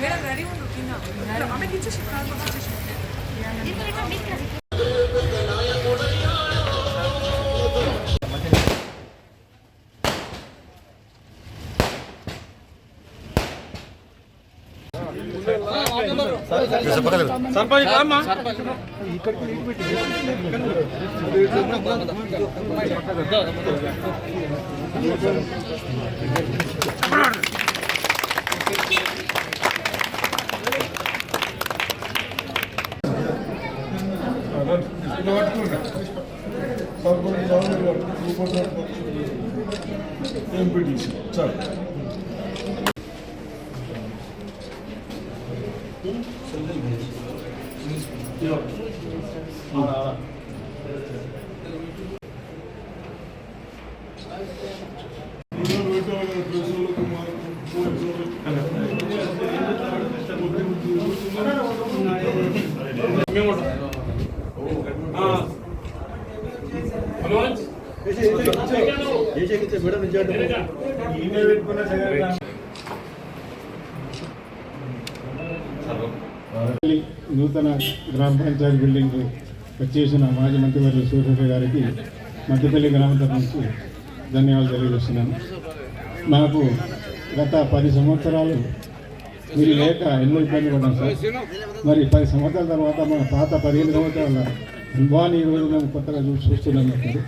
Madam ready ఉండు కింద ఆమెకి ఇచ్చేసి ఎంపీటీసీ సార్ మేము ఉంటాం. ఆ. మనోజ్ నూతన గ్రామ పంచాయతీ బిల్డింగ్ వచ్చేసిన మాజీ మంత్రివర్యులు సూర్యరెడ్డి గారికి మధ్యపల్లి గ్రామ తరఫు నుంచి ధన్యవాదాలు తెలియజేస్తున్నాను. నాకు గత పది సంవత్సరాలు మీరు లేక ఎన్నో ఇబ్బంది పడ్డాం సార్ మరి పది సంవత్సరాల తర్వాత మన పాత పదిహేను సంవత్సరాల అనుభవాన్ని ఈరోజు మేము కొత్తగా చూసి చూస్తున్నాం ఇప్పుడు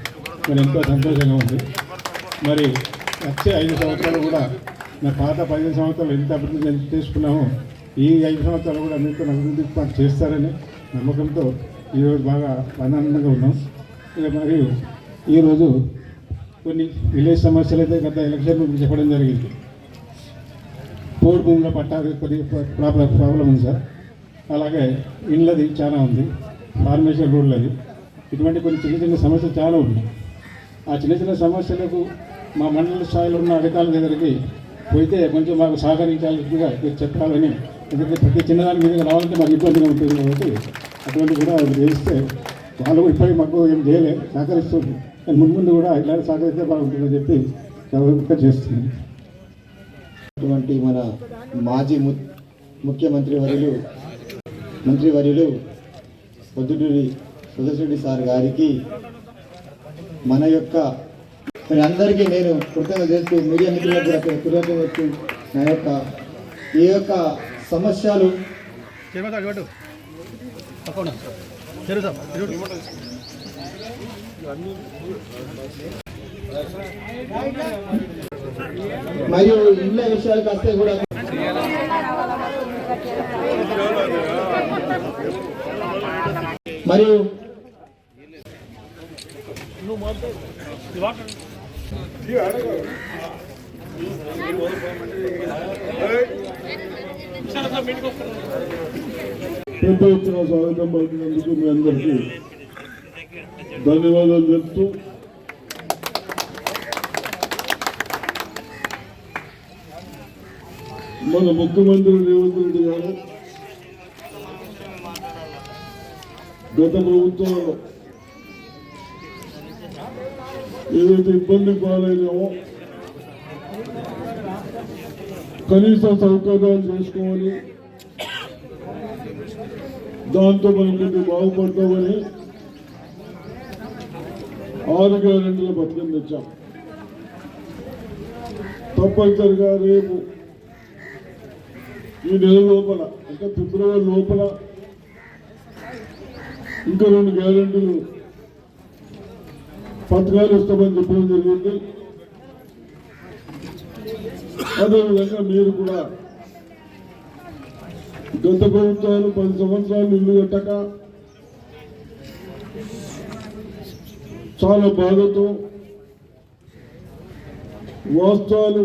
మరి ఎంతో సంతోషంగా ఉంది. మరి వచ్చే ఐదు సంవత్సరాలు కూడా నా పాత పదిహేను సంవత్సరాలు ఎంత అభివృద్ధి చెంది- చేసుకున్నామో ఈ ఐదు సంవత్సరాలు కూడా నూతన అభివృద్ధి మాకు చేస్తారని నమ్మకంతో ఈరోజు బాగా ఆనందంగా ఉన్నాం. ఇక మరియు ఈరోజు కొన్ని విలేజ్ సమస్యలు అయితే గత ఎలక్షన్ గురించి చెప్పడం జరిగింది. పోర్ భూముల పట్టాలు కొద్ది ప్రాబ్లం ప్రాబ్లం ఉంది సార్. అలాగే ఇండ్లది చాలా ఉంది ఫార్మేషన్ రోడ్లది. ఇటువంటి కొన్ని చిన్న చిన్న సమస్యలు చాలా ఉన్నాయి. ఆ చిన్న చిన్న సమస్యలకు మా మండల స్థాయిలో ఉన్న అధికారుల దగ్గరికి పోయితే కొంచెం మాకు సహకరించాల్సిందిగా మీరు చెప్పాలని ఎందుకంటే ప్రతి చిన్నదాని మీద రావాలంటే మాకు ఇబ్బందిగా ఉంటుంది కాబట్టి అటువంటి కూడా చేస్తే వాళ్ళు ఇప్పటికీ మాకు ఏం చేయలేదు సహకరిస్తుంది. ముందు ముందు కూడా ఇలాంటి సహకరిస్తే బాగుంటుందని చెప్పి రిక్వెస్ట్ చేస్తున్నాను. అటువంటి మన మాజీ ము ముఖ్యమంత్రి వర్యులు మంత్రివర్యులు పొద్దుటూరి సుదర్శెడ్డి సార్ గారికి మన యొక్క మరి అందరికీ నేను కృతజ్ఞత చేస్తూ మీడియా మిత్రులకు కూడా కృతజ్ఞత చేస్తూ నా యొక్క ఈ యొక్క సమస్యలు మరియు ఇళ్ళ విషయాలకు వస్తే కూడా మరియు ఎత్తున స్వాగతం పలికినందుకు మీ అందరికీ ధన్యవాదాలు చెప్తూ మన ముఖ్యమంత్రి రేవంత్ రెడ్డి గారు గత ప్రభుత్వంలో ఏదైతే ఇబ్బంది పాలైనామో కనీస సౌకర్యాలు చేసుకోవాలి. దాంతో మనం బాగుపడతామని ఆరు గ్యారెంటీల పథకం తెచ్చాం. తప్పనిసరిగా రేపు ఈ నెల లోపల అంటే ఫిబ్రవరి లోపల ఇంకా రెండు గ్యారెంటీలు పథకాలు ఇస్తామని చెప్పడం జరిగింది. అదేవిధంగా మీరు కూడా గత ప్రభుత్వాలు పది సంవత్సరాలు ఇల్లు కట్టక చాలా బాధతో వాస్తవాలు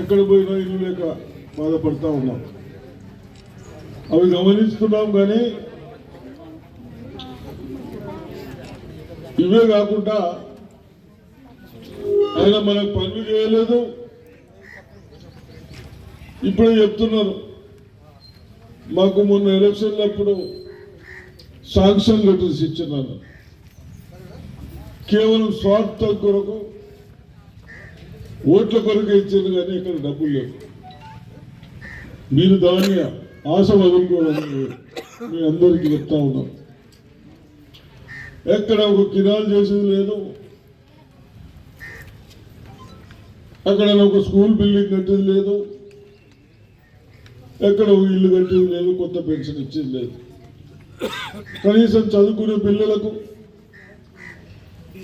ఎక్కడ పోయినా ఇల్లు లేక బాధపడతా ఉన్నాం. అవి గమనిస్తున్నాం కానీ ఇవే కాకుండా ఆయన మనకు పనులు చేయలేదు. ఇప్పుడే చెప్తున్నారు మాకు మొన్న ఎలక్షన్లప్పుడు శాంక్షన్ లెటర్స్ ఇచ్చినారు. కేవలం స్వార్థం కొరకు ఓట్ల కొరకు ఇచ్చింది కానీ ఇక్కడ డబ్బులు లేవు. మీరు దాన్ని ఆశ వదులుకోవాలని మీ అందరికీ చెప్తా ఉన్నాం. ఎక్కడ ఒక కిరాలు చేసేది లేదు. అక్కడ ఒక స్కూల్ బిల్డింగ్ కట్టేది లేదు. ఎక్కడ ఒక ఇల్లు కట్టేది లేదు కొత్త పెన్షన్ ఇచ్చేది లేదు. కనీసం చదువుకునే పిల్లలకు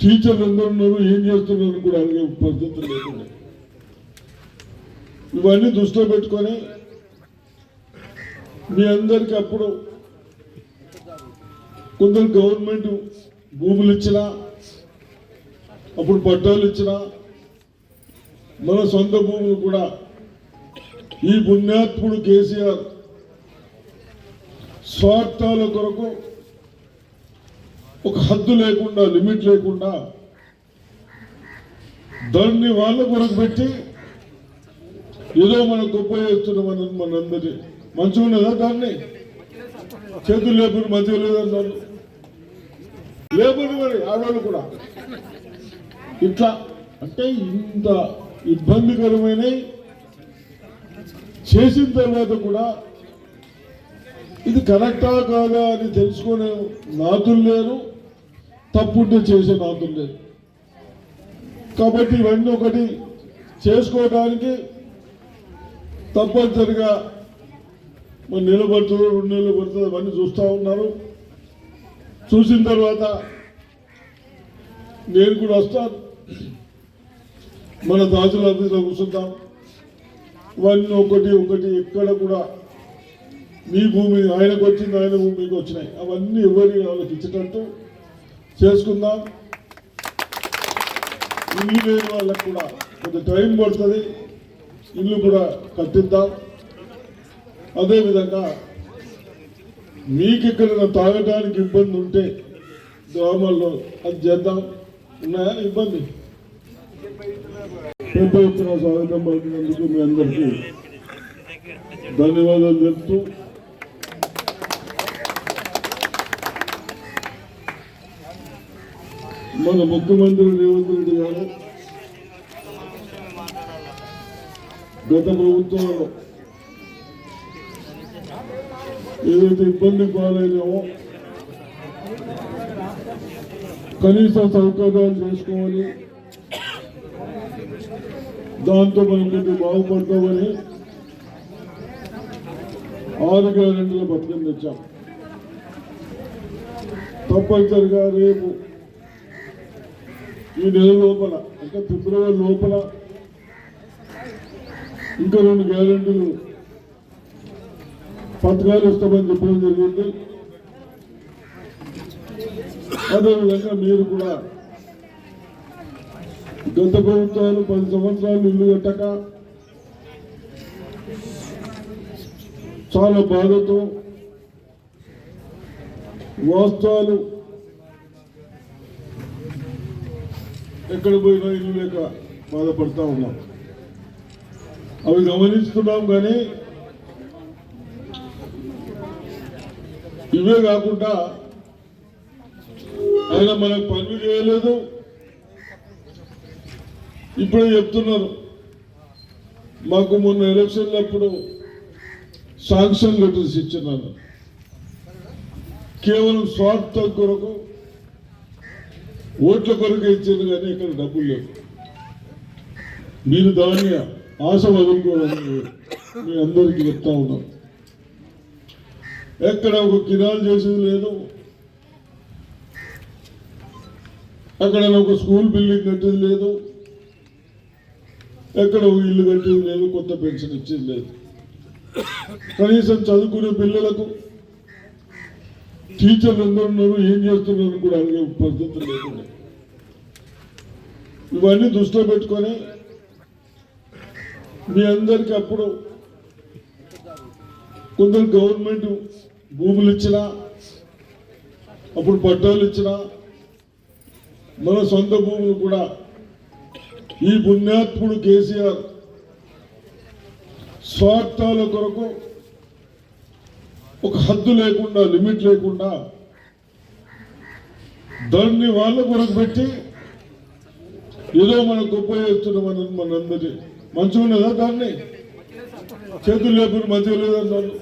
టీచర్లు ఎందరున్నారు ఉన్నారు ఏం చేస్తున్నారు కూడా అడిగే పరిస్థితులు లేకుండా. ఇవన్నీ దృష్టిలో పెట్టుకొని మీ అందరికి అప్పుడు కొందరు గవర్నమెంట్ భూములు ఇచ్చినా అప్పుడు పట్టాలు ఇచ్చినా మన సొంత భూములు కూడా. ఈ పుణ్యాత్ముడు కేసీఆర్ స్వార్థాల కొరకు ఒక హద్దు లేకుండా లిమిట్ లేకుండా దాన్ని వాళ్ళ కొరకు పెట్టి ఏదో మనం గొప్ప చేస్తున్నామని మనందరి మంచిగా ఉన్నదా దాన్ని? చేతులు లేపుని మంచిగా లేదన్నారు లేపని మరి ఆడవాళ్ళు కూడా. ఇట్లా అంటే ఇంత ఇబ్బందికరమైన చేసిన తర్వాత కూడా ఇది కరెక్టా కాదా అని తెలుసుకునే నాతులు లేరు తప్పుంటే చేసే నాతులు లేరు. కాబట్టి ఇవన్నీ ఒకటి చేసుకోవడానికి తప్పనిసరిగా మరి నిలబడుతుందో రెండు నెలలు అవన్నీ చూస్తూ ఉన్నారు. చూసిన తర్వాత నేను కూడా వస్తాను. మన దాచుల ఆఫీస్లో కూర్చుంటాం. ఇవన్నీ ఒకటి ఒకటి ఎక్కడ కూడా మీ భూమి ఆయనకు వచ్చింది ఆయన భూమి మీకు వచ్చినాయి. అవన్నీ ఎవరి వాళ్ళకి ఇచ్చేటట్టు చేసుకుందాం. ఇల్లు లేని వాళ్ళకు కూడా కొంత టైం పడుతుంది. ఇల్లు కూడా కట్టిద్దాం. అదేవిధంగా మీకు ఇక్కడ తాగడానికి ఇబ్బంది ఉంటే గ్రామాల్లో అది చేద్దాం. ఉన్నాయా ఇబ్బంది? పెద్ద ఎత్తున స్వాగతం పలికినందుకు మీ అందరికీ ధన్యవాదాలు చెప్తూ మన ముఖ్యమంత్రి రేవంత్ రెడ్డి గారు గత ప్రభుత్వంలో ఏదైతే ఇబ్బంది పాలైనామో కనీస సౌకర్యాలు చేసుకోవాలి. దాంతో మనం కొద్దిగా బాగుపడతామని ఆరు గ్యారెంటీల పథకం తెచ్చాం. తప్పనిసరిగా రేపు ఈ నెల లోపల అంటే ఫిబ్రవరి లోపల ఇంకా రెండు గ్యారెంటీలు పథకాలు ఇస్తామని చెప్పడం జరిగింది. అదేవిధంగా మీరు కూడా గత ప్రభుత్వాలు పది సంవత్సరాలు ఇల్లు కట్టక చాలా బాధతో వాస్తవాలు ఎక్కడ పోయినా ఇల్లు లేక బాధపడతా ఉన్నాం. అవి గమనిస్తున్నాం కానీ ఇవే కాకుండా ఆయన మనకు పనులు చేయలేదు. ఇప్పుడే చెప్తున్నారు మాకు మొన్న ఎలక్షన్లప్పుడు శాంక్షన్ లెటర్స్ ఇచ్చినారు. కేవలం స్వార్థ కొరకు ఓట్ల కొరకు ఇచ్చారు కానీ ఇక్కడ డబ్బులు లేవు. మీరు దాన్ని ఆశ వదులుకోవాలని మీ అందరికీ చెప్తా ఉన్నాం. ఎక్కడ ఒక కిరాలు చేసేది లేదు. అక్కడ ఒక స్కూల్ బిల్డింగ్ కట్టేది లేదు. ఎక్కడ ఒక ఇల్లు కట్టేది లేదు కొత్త పెన్షన్ ఇచ్చేది లేదు. కనీసం చదువుకునే పిల్లలకు టీచర్లు అందరూ ఏం చేస్తున్నారు కూడా అడిగే పరిస్థితి లేకుండా. ఇవన్నీ దృష్టిలో పెట్టుకొని మీ అందరికి అప్పుడు కొందరు గవర్నమెంట్ భూములు ఇచ్చినా అప్పుడు పట్టాలు ఇచ్చినా మన సొంత భూములు కూడా ఈ పుణ్యాత్ముడు కేసీఆర్ స్వార్థాల కొరకు ఒక హద్దు లేకుండా లిమిట్ లేకుండా దాన్ని వాళ్ళ కొరకు పెట్టి ఏదో మనం గొప్ప చేస్తున్నామని మనందరి మంచిగా ఉన్నదా దాన్ని? చేతులు లేకుండా మంచిగా లేదన్నారు.